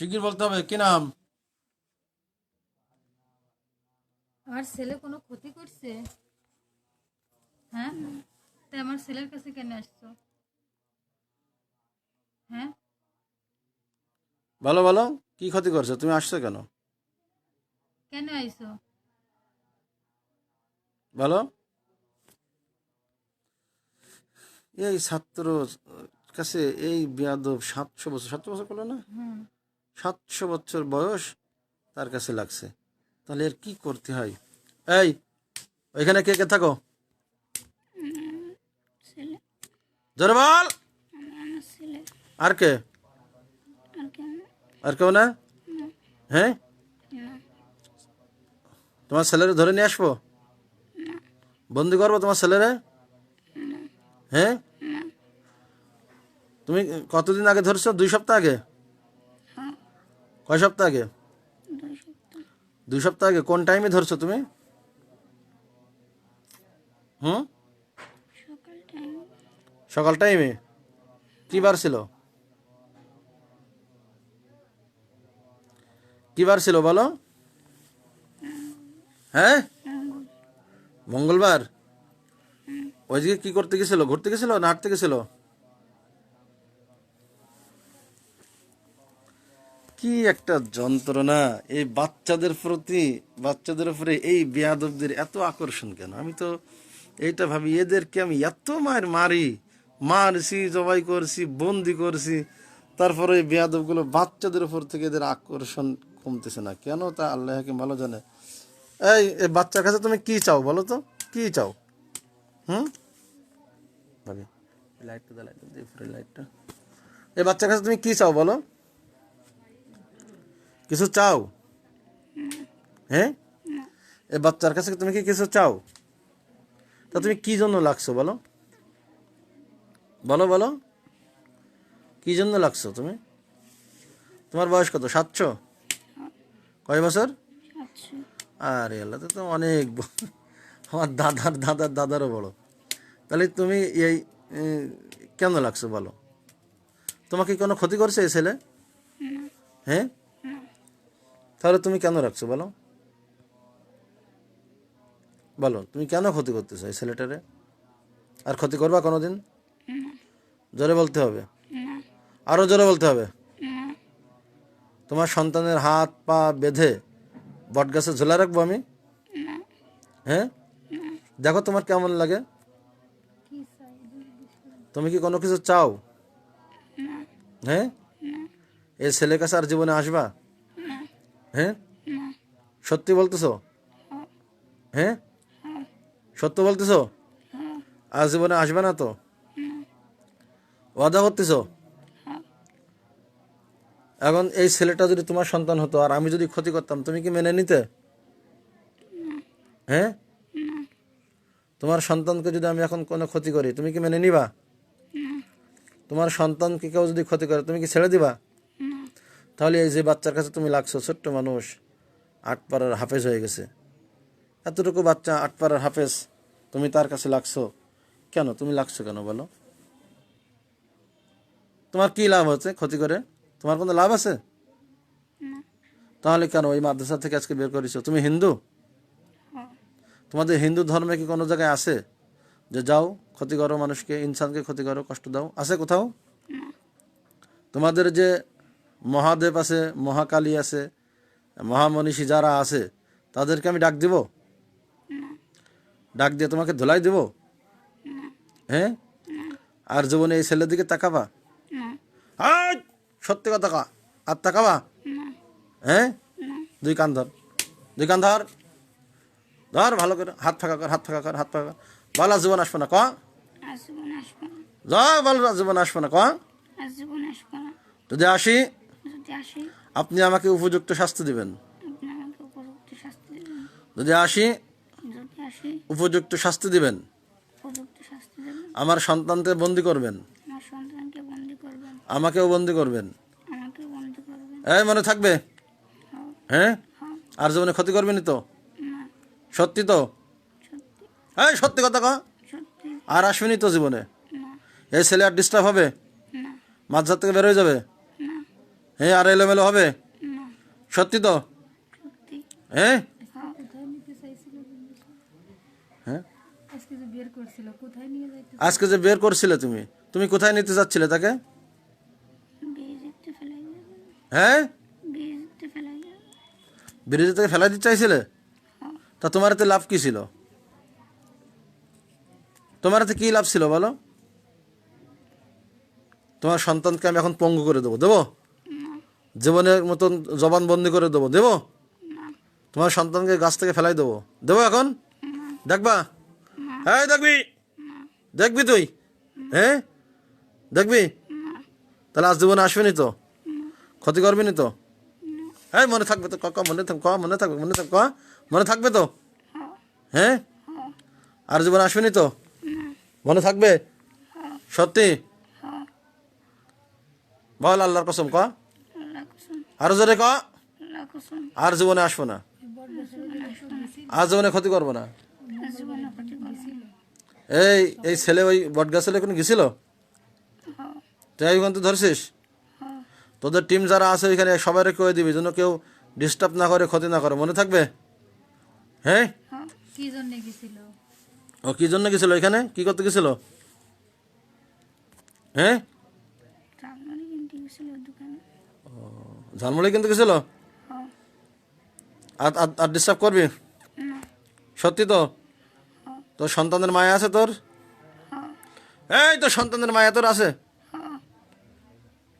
শিগগির বলতে হবে কি নাম? আমার ছেলে কোনো ক্ষতি করছে? হ্যাঁ? তাই আমার ছেলের কাছে কেন আসছো? হ্যাঁ? বলো বলো কি ক্ষতি করছ? তুমি আসছো কেন? কেন আইছো? বলো। এই ছাত্র কাছে এই বিয়াদব সাতশো বছর সাতশো বছর করল না? হুম। সাতশো বছর বয়স তার কাছে লাগছে। তাহলে এর কি করতে হয়? এই ওইখানে কে কে থাকো? ছেলে। জোরে বল। আমার ছেলে। আর কে? আর কেউ না। হ্যাঁ? তোমার ছেলেরে ধরে নিয়ে আসব? বন্দি করব তোমার ছেলেরে? হ্যাঁ? তুমি কতদিন আগে ধরছো? দুই সপ্তাহ আগে? কয় সপ্তাহ আগে? দুই সপ্তাহ আগে। কোন টাইমে ধরছো তুমি? হুম? সকাল টাইমে কি বার ছিল? কি বার ছিল বলো? হ্যাঁ? মঙ্গলবার? ওইদিকে কি করতে গেছিল? ঘুরতে গেছিল না হাঁটতে গেছিল? কি একটা যন্ত্রণা এই বাচ্চাদের প্রতি, বাচ্চাদের উপরে এই বেয়াদবদের এত আকর্ষণ কেন? আমি তো এইটা ভাবি, এদেরকে আমি এত মার মারি, মারছি, জবাই করছি, বন্দি করছি, তারপরে এই বেয়াদবগুলো বাচ্চাদের উপর থেকে এদের আকর্ষণ কমতেছে না। কেন তা আল্লাহকে ভালো জানে। এই বাচ্চার কাছে তুমি কি চাও বলো তো? কি চাও? হুম? ভাবি। লাইটটা লাইটটা এই বাচ্চার কাছে তুমি কি চাও বলো? কিছু চাও? হ্যাঁ? এ বাচ্চার কাছে তুমি কি কিছু চাও? তা তুমি কি জন্য লাগছো বলো? বলো বলো। কি জন্য লাগছো তুমি? তোমার বয়স কত? সাতশো? কয় বছর? আরে আল্লাহ তো তো অনেক আমার দাদার দাদার দাদারও বড় তাহলে তুমি এই কেন লাগছো বলো? তোমাকে কোনো ক্ষতি করছে এই ছেলে? হ্যাঁ? তাহলে তুমি কেন রাখছো বলো? বলো, তুমি কেন ক্ষতি করতেছো এই ছেলেটারে? আর ক্ষতি করবা কোনোদিন? জোরে বলতে হবে? না আরও জোরে বলতে হবে? তোমার সন্তানের হাত, পা বেঁধে বটগাছে ঝোলা রাখব আমি? হ্যাঁ? দেখো তোমার কেমন লাগে। তুমি কি কোনো কিছু চাও? হ্যাঁ? এই ছেলের কাছে আর জীবনে আসবা? হ্যাঁ? সত্যি বলতেছো? হ্যাঁ। সত্য বলতেছো? হ্যাঁ। আর জীবনে আসবে না তো? ওয়াদা করতেছো? এখন এই ছেলেটা যদি তোমার সন্তান হতো আর আমি যদি ক্ষতি করতাম তুমি কি মেনে নিতে? হ্যাঁ? তোমার সন্তানকে যদি আমি এখন কোনো ক্ষতি করি তুমি কি মেনে নিবা? তোমার সন্তানকে কেউ যদি ক্ষতি করে তুমি কি ছেড়ে দিবা? তাহলে এই যে বাচ্চার কাছে তুমি লাগছো ছোট্ট মানুষ আট পাড়ার হাফেজ হয়ে গেছে। এতটুকু বাচ্চা আট পাড়ার হাফেজ তুমি তার কাছে লাগছো? কেন? তুমি লাগছো কেন বলো? তোমার কি লাভ হচ্ছে ক্ষতি করে? তোমার কোনো লাভ আছে? তাহলে কেন ওই মাদ্রাসা থেকে আজকে বের করেছ? তুমি হিন্দু? তোমাদের হিন্দু ধর্মে কি কোনো জায়গায় আছে? যে যাও ক্ষতি করো মানুষকে ইনসানকে ক্ষতি করো কষ্ট দাও? আছে কোথাও? তোমাদের যে মহাদেব আছে মহাকালী আছে মহামনীষী যারা আছে তাদেরকে আমি ডাক দিব? ডাক দিয়ে তোমাকে ধোলাই দিব? হ্যাঁ? আর জীবনে এই ছেলের দিকে তাকাবা। সত্যি কথা কা আর তাকাবা? হ্যাঁ? দুই কান ধর দুই কান ধর। ধর ভালো করে হাত ফাঁকা কর হাত ফাঁকা কর হাত ফাঁকা কর। বল জীবন আসব না ক? যা বল জীবন আসব না ক? যদি আসি আসি? আপনি আমাকে উপযুক্ত শাস্তি দিবেন। আপনি আমাকে উপযুক্ত শাস্তি দেবেন। যদি আসি যদি আসি উপযুক্ত শাস্তি দিবেন। উপযুক্ত শাস্তি দেবেন। আমার সন্তানকে বন্দি করবেন। আমার সন্তানকে বন্দি করবেন। আমাকেও বন্দি করবেন। আমাকে বন্দি করবেন। এই মনে থাকবে? হ্যাঁ। হ্যাঁ? আর জীবনে ক্ষতি করবেনি তো? সত্যি তো? এই সত্যি কথা কা আর আসবেনি তো জীবনে? এই ছেলে আর ডিস্টার্ব হবে? না। মাঝার থেকে বেরোয় যাবে? হ্যাঁ আর এলোমেলো হবে? সত্যি তো? হ্যাঁ। হ্যাঁ? আজকে যে বের করছিল কোথায় নিয়ে যাইতে আজকে যে বের করছিলে তুমি তুমি কোথায় নিতে যাচ্ছিলে তাকে? হ্যাঁ? ব্রিজে থেকে ফেলাই দিতে চাইছিলে? তা তোমার এতে লাভ কি ছিল? তোমার এতে কি লাভ ছিল বলো? তোমার সন্তানকে আমি এখন পঙ্গু করে দেবো। দেবো? জীবনের মতন জবানবন্দি করে দেবো। দেবো? তোমার সন্তানকে গাছ থেকে ফেলাই দেবো। দেবো এখন? দেখবা? হ্যাঁ দেখবি? দেখবি তুই? হ্যাঁ? দেখবি? তাহলে আজ জীবনে আসবি তো? ক্ষতি করবি নি তো? হ্যাঁ মনে থাকবে তো, ক মনে থাক, ক, মনে থাকবে মনে থাক, ক, মনে থাকবে তো? হ্যাঁ? আর জীবন আসবেনি তো? মনে থাকবে? সত্যি? বল আল্লাহর কসম, ক? আরও জোরে ক? আর জীবনে আসব না। আর জীবনে ক্ষতি করব না। এই এই ছেলে ওই বটগাছ ছেলে কোনো গেছিল? তুই ওইখান তো ধরছিস? তোদের টিম যারা আছে ওইখানে সবাই কয়ে দিবি যেন কেউ ডিস্টার্ব না করে ক্ষতি না করে। মনে থাকবে? হ্যাঁ? ও কি জন্য গেছিল এখানে কি করতে গেছিল? হ্যাঁ চাকরি কিনতে গেছিল দোকানে ঝালমুড়ি কিনতে গেছিল? হ্যাঁ। আর ডিস্টার্ব করবি? সত্যি তো? তোর সন্তানের মায়া আছে তোর? এই তোর সন্তানের মায়া তোর আছে?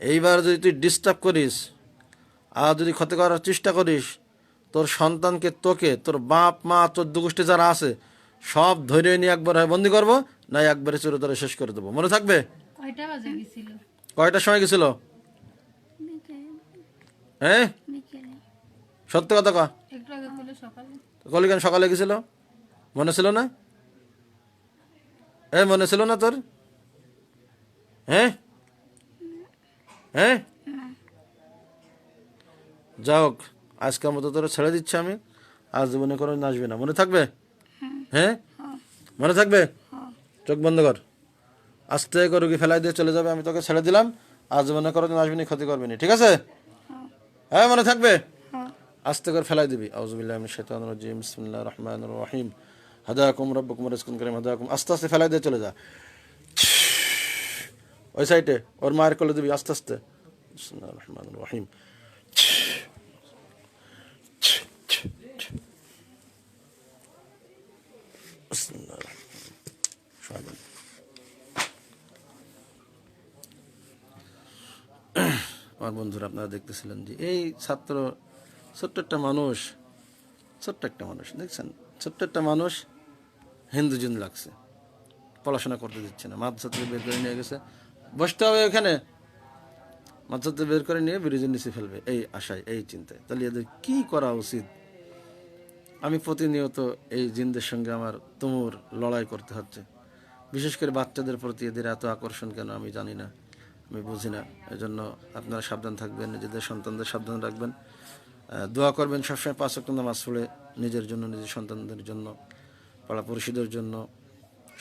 এইবার যদি তুই ডিস্টার্ব করিস আর যদি ক্ষতি করার চেষ্টা করিস তোর সন্তানকে তোকে তোর বাপ মা তোর দুগোষ্ঠী যারা আছে সব ধরে নিয়ে একবার হয় বন্দি করব না একবারে চিরতরে শেষ করে দেবো। মনে থাকবে? কয়টা কয়টার সময় গেছিল? হ্যাঁ? সত্যি কথা কা। আগে তুলে সকালে। গেছিল? মনে ছিল না? এ মনে ছিল না তোর? হ্যাঁ? হ্যাঁ? যা হোক আজকের মতো তোরা ছেড়ে দিচ্ছি আমি। আজ জীবনে কোনো নাচবে না। মনে থাকবে? হ্যাঁ? মনে থাকবে? চোখ বন্ধ কর। আস্তে করে রুগী ফেলাই দিয়ে চলে যাবে আমি তোকে ছেড়ে দিলাম। আজ জীবনে কোনো নাচবি না ক্ষতি করবি না ঠিক আছে? হ্যাঁ মনে থাকবে? আস্তে করে ফেলাই দিবি। আউজুবিল্লাহ শাইতানির রাজিম। বিসমিল্লাহির রহমানির রহিম। হাদাকুম রাব্বুকুম রিজকুন কারীম। হাদাকুম। আস্তে আস্তে ফেলাই দিয়ে চলে যা। ওই সাইডে। ওর মায়ের কোলে দিবি। আস্তে আস্তে। রহমানির রহিম। রহিম। আমার বন্ধুরা, আপনারা দেখতেছিলেন যে এই ছাত্র, ছোট্ট একটা মানুষ, ছোট্ট একটা মানুষ, দেখছেন? ছোট্ট একটা মানুষ হিন্দু জিন লাগছে, পড়াশোনা করতে দিচ্ছে না মাদ্রাসা থেকে বের করে নিয়ে গেছে। বসতে হবে ওখানে। মাদ্রাসা বের করে নিয়ে ব্রিজের নিচে ফেলবে, এই আশায়, এই চিন্তায়। তাহলে এদের কি করা উচিত? আমি প্রতিনিয়ত এই জিনদের সঙ্গে আমার তুমুর লড়াই করতে হচ্ছে। বিশেষ করে বাচ্চাদের প্রতি এদের এত আকর্ষণ কেন আমি জানি না। আমি বুঝি না। এজন্য আপনারা সাবধান থাকবেন, নিজেদের সন্তানদের সাবধান রাখবেন। দোয়া করবেন সবসময় পাঁচ অক্ট নামাজ পড়ে নিজের জন্য, নিজের সন্তানদের জন্য, পাড়া পড়শিদের জন্য,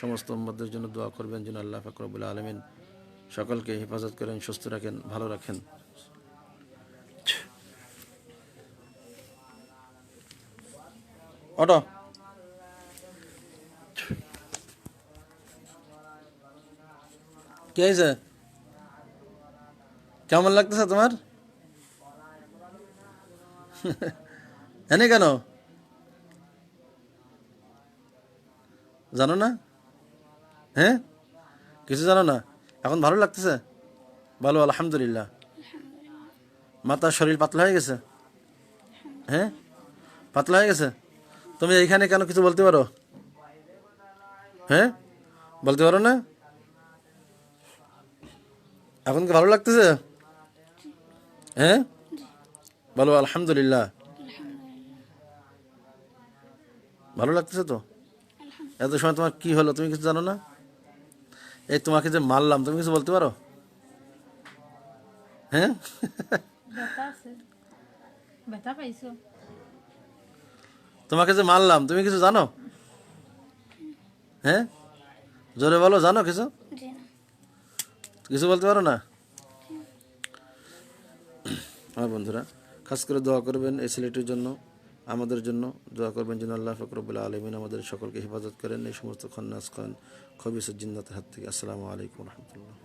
সমস্ত উম্মদের জন্য দোয়া করবেন যেন আল্লাহ ফাকরবুল্লা আলমিন সকলকে হেফাজত করেন, সুস্থ রাখেন, ভালো রাখেন। অটো কে হয়েছে কেমন লাগতেছে তোমার? এনে কেন? জানো না? হ্যাঁ? কিছু জানো না? এখন ভালো লাগতেছে? ভালো আলহামদুলিল্লাহ। মাতার শরীর পাতলা হয়ে গেছে? হ্যাঁ? পাতলা হয়ে গেছে? তুমি এইখানে কেন কিছু বলতে পারো? হ্যাঁ? বলতে পারো না? এখন কি ভালো লাগতেছে? হ্যাঁ? বলো আলহামদুলিল্লাহ। ভালো লাগতেছে তো? এত সময় তোমার কি হলো তুমি কিছু জানো না? এই তোমাকে যে মারলাম তুমি কিছু বলতে পারো? হ্যাঁ? তোমাকে যে মারলাম তুমি কিছু জানো? হ্যাঁ? জোরে বলো জানো কিছু? কিছু বলতে পারো না? হ্যাঁ বন্ধুরা, খাস করে দোয়া করবেন এই ছেলেটির জন্য, আমাদের জন্য। দোয়া করবেন যেন আল্লাহ ফকরবুল্লা আলমিন আমাদের সকলকে হেফাজত করেন, এই সমস্ত খন্নাস খান খবিস জিন্নাতের হাত থেকে। আসসালামু আলাইকুম রহমতুল্লাহ।